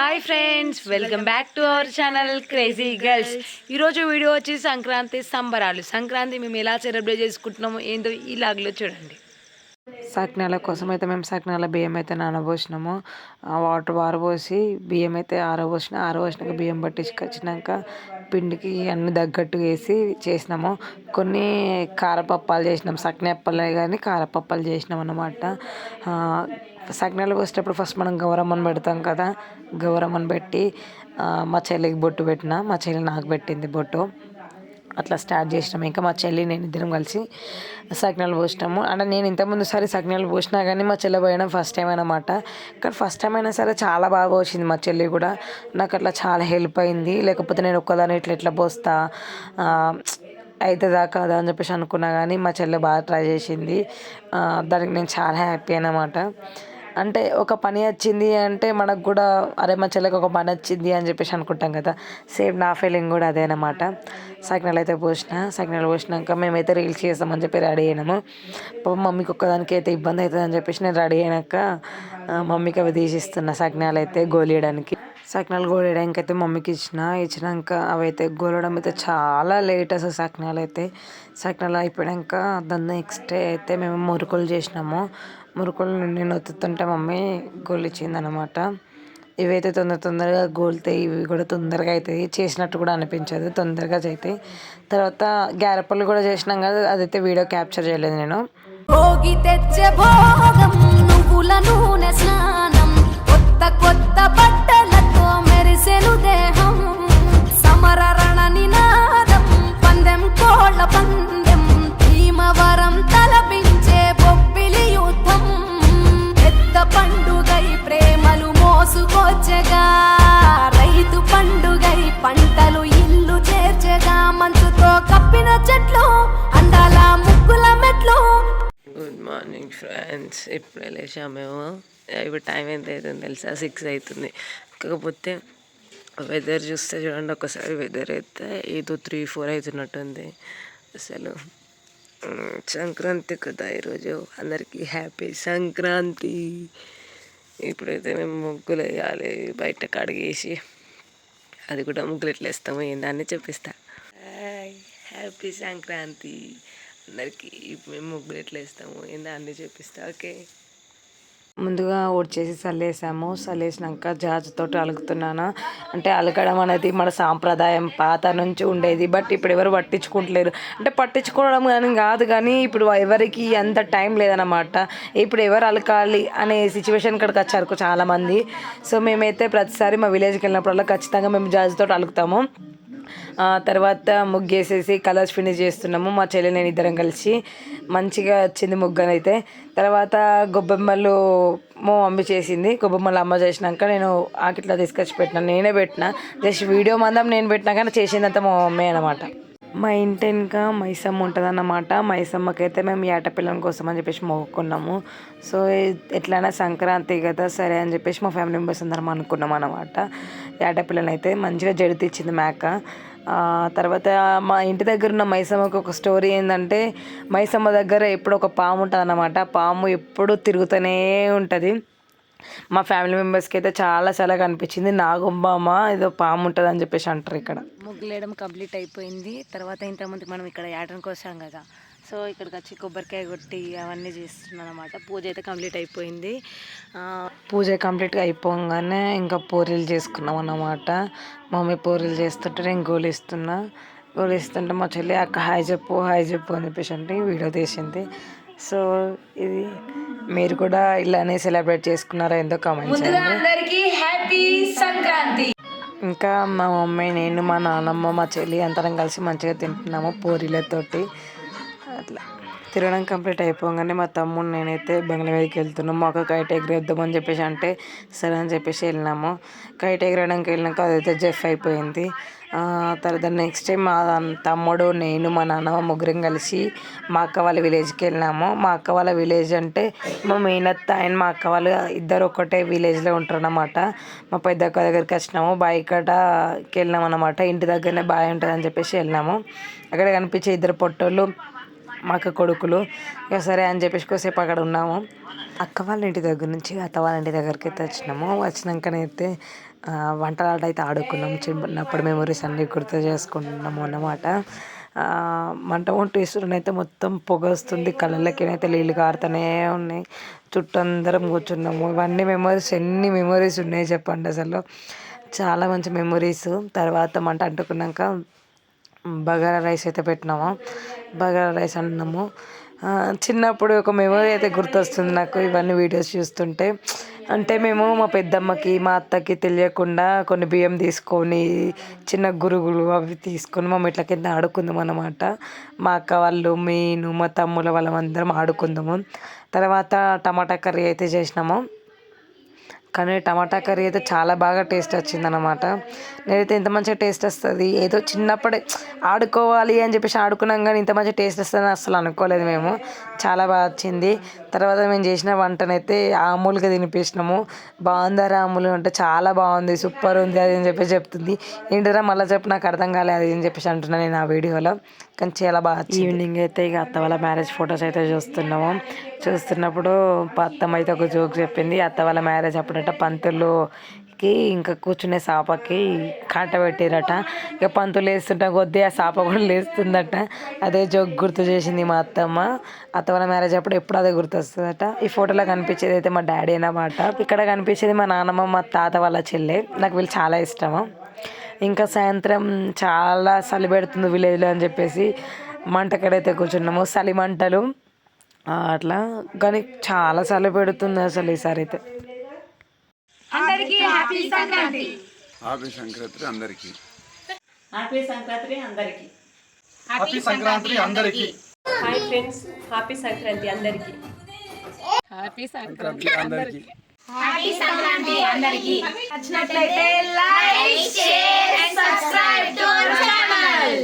Hi friends welcome back to our channel crazy girls ఈరోజు video వచ్చి సంక్రాంతి సంబరాలు. సంక్రాంతి మేము ఎలా సెలబ్రేట్ చేసుకుంటున్నామో ఏందో ఈ లాగ్లో చూడండి. సకినాల కోసం అయితే మేము సకినాల బియ్యం అయితే నానబోసినాము. ఆ వాటర్ ఆరబోసి బియ్యం అయితే ఆరబోసిన ఆరబోసినాక బియ్యం పట్టించుకొచ్చినాక పిండికి అన్ని తగ్గట్టు వేసి చేసినాము. కొన్ని కారపప్పాలు చేసినాం. సకినప్పలే కానీ కారపప్పాలు చేసినాం అన్నమాట. సగ్నాలు సకినాలు పోసేటప్పుడు ఫస్ట్ మనం గౌరమ్మని పెడతాం కదా. గౌరమ్మని పెట్టి మా చెల్లికి బొట్టు పెట్టిన మా చెల్లి నాకు పెట్టింది బొట్టు. అట్లా స్టార్ట్ చేసినాము ఇంకా మా చెల్లి నేను ఇద్దరం కలిసి సకినాలు పోసినాము. అంటే నేను ఇంతకుముందు సరే సకినాలు పోసినా కానీ మా చెల్లి పోయడం ఫస్ట్ టైం అనమాట కానీ ఫస్ట్ టైం అయినా సరే చాలా బాగా పోసింది మా చెల్లి కూడా. నాకు అట్లా చాలా హెల్ప్ అయింది. లేకపోతే నేను ఒక్కదాని ఇట్లా ఎట్లా పోస్తా అవుతుందా కాదా అని చెప్పేసి అనుకున్నా కానీ మా చెల్లె బాగా ట్రై చేసింది. దానికి నేను చాలా హ్యాపీ అనమాట అంటే ఒక పని వచ్చింది అంటే మనకు కూడా అరే మా చెల్లెకి ఒక పని వచ్చింది అని చెప్పేసి అనుకుంటాం కదా. సేమ్ నా ఫీలింగ్ కూడా అదే అనమాట సకినాలు అయితే పోసిన. సకినాలు పోసినాక మేమైతే రీల్స్ చేస్తామని చెప్పి రెడీ అయినాము. పాపం మమ్మీకి ఒక్కదానికి అయితే ఇబ్బంది అవుతుంది అని చెప్పేసి నేను రెడీ అయినాక మమ్మీకి అవి తీసిస్తున్నా సకినాలు అయితే గోలియడానికి. సకినాలు గోలేయడానికి అయితే మమ్మీకి ఇచ్చిన ఇచ్చినాక అవైతే గోలడం అయితే చాలా లేట్ అసలు సకినాలు అయితే. సకినాలు అయిపోయాక దాని నెక్స్ట్ డే అయితే మేము మురుకులు చేసినాము. మురుకులు నేను ఒత్తుతుంటే మమ్మీ గోలిచ్చింది అనమాట ఇవైతే తొందర తొందరగా గోలుతాయి ఇవి కూడా తొందరగా అవుతాయి చేసినట్టు కూడా అనిపించదు తొందరగా చేతాయి తర్వాత గ్యారపళ్ళు కూడా చేసినాం కదా అదైతే వీడియో క్యాప్చర్ చేయలేదు నేను. భోగి తెచ్చే భోగం నువ్వుల నూనె స్నానం కొత్త కొత్త బట్టలతో మెరిసెను దేహం. సమర నినాదం పందెం కోళ్ళ పందెం. భీమవరం తలపించే బొబ్బిలి యుద్ధం. పెద్ద పండుగై ప్రేమలు మోసుకొచ్చగా. రైతు పండుగై పంటలు ఇల్లు చేర్చగా. మంచుతో కప్పిన చెట్లు అందాల ముగ్గుల మెట్లు. గుడ్ మార్నింగ్ ఫ్రెండ్స్ ఇప్పుడు లేచాము ఇప్పుడు టైం ఎంత అవుతుంది తెలుసా? సిక్స్ అవుతుంది. కాకపోతే వెదర్ చూస్తే చూడండి ఒకసారి వెదర్ అయితే ఏదో త్రీ ఫోర్ అవుతున్నట్టుంది అసలు సంక్రాంతి కదా ఈరోజు. అందరికీ హ్యాపీ సంక్రాంతి. ఇప్పుడైతే మేము ముగ్గులు వేయాలి బయట కడిగేసి. అది కూడా ముగ్గులు ఎట్లా వేస్తాము ఏందని చెప్పిస్తా హ్యాపీ సంక్రాంతి. అందరికీ మేము ముగ్గులు ఎట్లా వేస్తాము ఏందా అన్నీ చూపిస్తా ఓకే? ముందుగా చేసి చల్లేసాము. చల్లేసినాక జాజుతోటి అలుగుతున్నాను? అంటే అలగడం అనేది మన సాంప్రదాయం పాత నుంచి ఉండేది. బట్ ఇప్పుడు ఎవరు పట్టించుకుంటలేరు. అంటే పట్టించుకోవడం కానీ కాదు కానీ ఇప్పుడు ఎవరికి అంత టైం లేదన్నమాట. ఇప్పుడు ఎవరు అలకాలి అనే సిచ్యువేషన్ ఇక్కడికి వచ్చారు చాలామంది సో మేమైతే ప్రతిసారి మా విలేజ్కి వెళ్ళినప్పుడల్లా ఖచ్చితంగా మేము జాజుతోటి అలుకుతాము తర్వాత ముగ్గేసేసి కలర్స్ ఫినిష్ చేస్తున్నాము. మా చెల్లి నేను ఇద్దరం కలిసి మంచిగా వచ్చింది ముగ్గనైతే. తర్వాత గొబ్బెమ్మలు మా మమ్మీ చేసింది. గొబ్బెమ్మలు అమ్మ చేసినాక నేను ఆకిట్లో తీసుకొచ్చి పెట్టినా. నేనే పెట్టిన. జస్ట్ వీడియో మందం నేను పెట్టినా కానీ చేసిందంతా మా మమ్మీ అనమాట మా ఇంటి వెనుక మైసమ్మ ఉంటుంది అన్నమాట అయితే మేము ఏటపిల్లం కోసం అని చెప్పేసి మొక్కుకున్నాము. సో ఎట్లయినా సంక్రాంతి కదా సరే అని చెప్పేసి మా ఫ్యామిలీ మెంబర్స్ అందరం అనుకున్నాం అనమాట ఏటపిల్లని అయితే మంచిగా జడితి మేక. తర్వాత మా ఇంటి దగ్గర ఉన్న మైసమ్మకి ఒక స్టోరీ ఏంటంటే మైసమ్మ దగ్గర ఎప్పుడు ఒక పాము ఉంటుంది అన్నమాట పాము ఎప్పుడు తిరుగుతూనే ఉంటుంది. మా ఫ్యామిలీ మెంబర్స్కి అయితే చాలా చాలా కనిపించింది నాగుంబమ్మ ఏదో పాము ఉంటుంది అని చెప్పేసి అంటారు ఇక్కడ. ముగ్గులేయడం కంప్లీట్ అయిపోయింది. తర్వాత ఇంతకుముందు మనం ఇక్కడ యాటనికి వచ్చాం కదా. సో ఇక్కడికి వచ్చి కొబ్బరికాయ కొట్టి అవన్నీ చేస్తున్నాం అనమాట పూజ అయితే కంప్లీట్ అయిపోయింది. పూజ కంప్లీట్గా అయిపోగానే ఇంకా పూరీలు చేసుకున్నాం అన్నమాట. మమ్మీ పూరీలు చేస్తుంటే నేను గోలిస్తున్నా. గోలిస్తుంటే మా చెల్లి అక్క హాయ్ చెప్పు హాయ్ చెప్పు అని చెప్పేసి అంటే వీడియో తీసింది. సో ఇది మీరు కూడా ఇలానే సెలబ్రేట్ చేసుకున్నారా ఏందో కామెంట్ చేయండి. అందరికీ హ్యాపీ సంక్రాంతి. ఇంకా మా మమ్మీ నేను మా నాన్నమ్మ మా చెల్లి అందరం కలిసి మంచిగా తింటున్నాము పూరీలతోటి. అట్లా. తిరగడం కంప్లీట్ అయిపోగానే మా తమ్ముడు నేనైతే బంగ్లాదేశ్కి వెళ్తున్నాం. మాకు కైట్ ఎగరేద్దామని చెప్పేసి అంటే సరే అని చెప్పేసి వెళ్ళినాము. కైట్ ఎగరడానికి వెళ్ళినాక అదైతే జెఫ్ అయిపోయింది. తర్వాత నెక్స్ట్ టైం మా తమ్ముడు నేను మా నాన్నమ్మ ముగ్గురం కలిసి మా అక్క వాళ్ళ విలేజ్కి వెళ్ళినాము. మా అక్క వాళ్ళ విలేజ్ అంటే మా మేనత్త అండ్ మా అక్క వాళ్ళు ఇద్దరు ఒకటే విలేజ్లో ఉంటారు అనమాట మా పెద్ద అక్క దగ్గరికి వచ్చినాము. బావి వెళ్ళినాం అనమాట ఇంటి దగ్గరనే బావి ఉంటుందని చెప్పేసి వెళ్ళినాము. అక్కడ కనిపించే ఇద్దరు పొట్టోళ్ళు మా అక్క కొడుకులు. ఇక సరే అని చెప్పేసి కొద్దిసేపు అక్కడ ఉన్నాము. అక్క వాళ్ళ ఇంటి దగ్గర నుంచి అత్త వాళ్ళ ఇంటి దగ్గరికి అయితే వచ్చినాము. వచ్చినాకనైతే ఆ, వంటలాట అయితే ఆడుకున్నాము. చిన్నప్పుడు మెమరీస్ అన్నీ గుర్తు చేసుకుంటున్నాము అన్నమాట. మంట వంట అయితే మొత్తం పొగ వస్తుంది. కళ్ళకి అయితే నీళ్ళు కారుతూనే ఉన్నాయి. చుట్టూ అందరం కూర్చున్నాము. ఇవన్నీ మెమరీస్ ఎన్ని మెమరీస్ ఉన్నాయి చెప్పండి అసలు. చాలా మంచి మెమరీస్. తర్వాత మంట అంటుకున్నాక బగారా రైస్ అయితే పెట్టినాము. బగారా రైస్ అన్నాము. చిన్నప్పుడు ఒక మెమొరీ అయితే గుర్తొస్తుంది నాకు ఇవన్నీ వీడియోస్ చూస్తుంటే. అంటే మేము మా పెద్దమ్మకి మా అత్తకి తెలియకుండా కొన్ని బియ్యం తీసుకొని చిన్న గురుగులు అవి తీసుకొని మా మెట్ల కింద ఆడుకుందాం అన్నమాట. మా అక్క వాళ్ళు నేను మా తమ్ముల వాళ్ళం అందరం ఆడుకుందాము. తర్వాత టమాటా కర్రీ అయితే చేసినాము. కానీ టమాటా కర్రీ అయితే చాలా బాగా టేస్ట్ వచ్చింది అనమాట నేనైతే ఇంత మంచిగా టేస్ట్ వస్తుంది. ఏదో చిన్నప్పుడే ఆడుకోవాలి అని చెప్పేసి ఆడుకున్నాం కానీ ఇంత మంచిగా టేస్ట్ వస్తుందని అసలు అనుకోలేదు మేము. చాలా బాగా వచ్చింది. తర్వాత మేము చేసిన వంటనైతే ఆమూలుగా తినిపించినాము బాగుందారా ఆమూలు అంటే చాలా బాగుంది సూపర్ ఉంది అది అని చెప్పేసి చెప్తుంది. ఏంటరా మళ్ళీ చెప్పు నాకు అర్థం కాలేదు అది అని చెప్పేసి అంటున్నాను నేను ఆ వీడియోలో. కానీ చాలా బాగా ఈవినింగ్ అయితే ఇక అత్త వాళ్ళ మ్యారేజ్ ఫొటోస్ అయితే చూస్తున్నాము. చూస్తున్నప్పుడు అత్తమ్మ అయితే ఒక జోక్ చెప్పింది. అత్త వాళ్ళ మ్యారేజ్ అప్పుడట పంతులుకి ఇంకా కూర్చునే సాపకి కాట పెట్టిరట. ఇక పంతులు వేస్తుంటే కొద్దీ ఆ సాప కూడా లేస్తుందట. అదే జోక్ గుర్తు చేసింది మా అత్తమ్మ. అత్త వాళ్ళ మ్యారేజ్ అప్పుడు ఎప్పుడు అదే గుర్తొస్తుందట. ఈ ఫోటోలో కనిపించేది అయితే మా డాడీ అన్నమాట. ఇక్కడ కనిపించేది మా నాన్నమ్మ మా తాత వాళ్ళ చెల్లె. నాకు వీళ్ళు చాలా ఇష్టము. ఇంకా సాయంత్రం చాలా చలి పెడుతుంది విలేజ్లో అని చెప్పేసి మంటకడైతే కూర్చున్నాము. చలి మంటలు. అట్లా. కానీ చాలా చలి పెడుతుంది అసలు ఈసారి అయితే. అందరికీ హ్యాపీ సంక్రాంతి హ్యాపీ సంక్రాంతి అందరికీ. హ్యాపీ సంక్రాంతి అందరికీ. హ్యాపీ సంక్రాంతి అందరికీ. హాయ్ ఫ్రెండ్స్ హ్యాపీ సంక్రాంతి అందరికీ. హ్యాపీ సంక్రాంతి అందరికీ. నచ్చినట్లయితే like share and subscribe to channel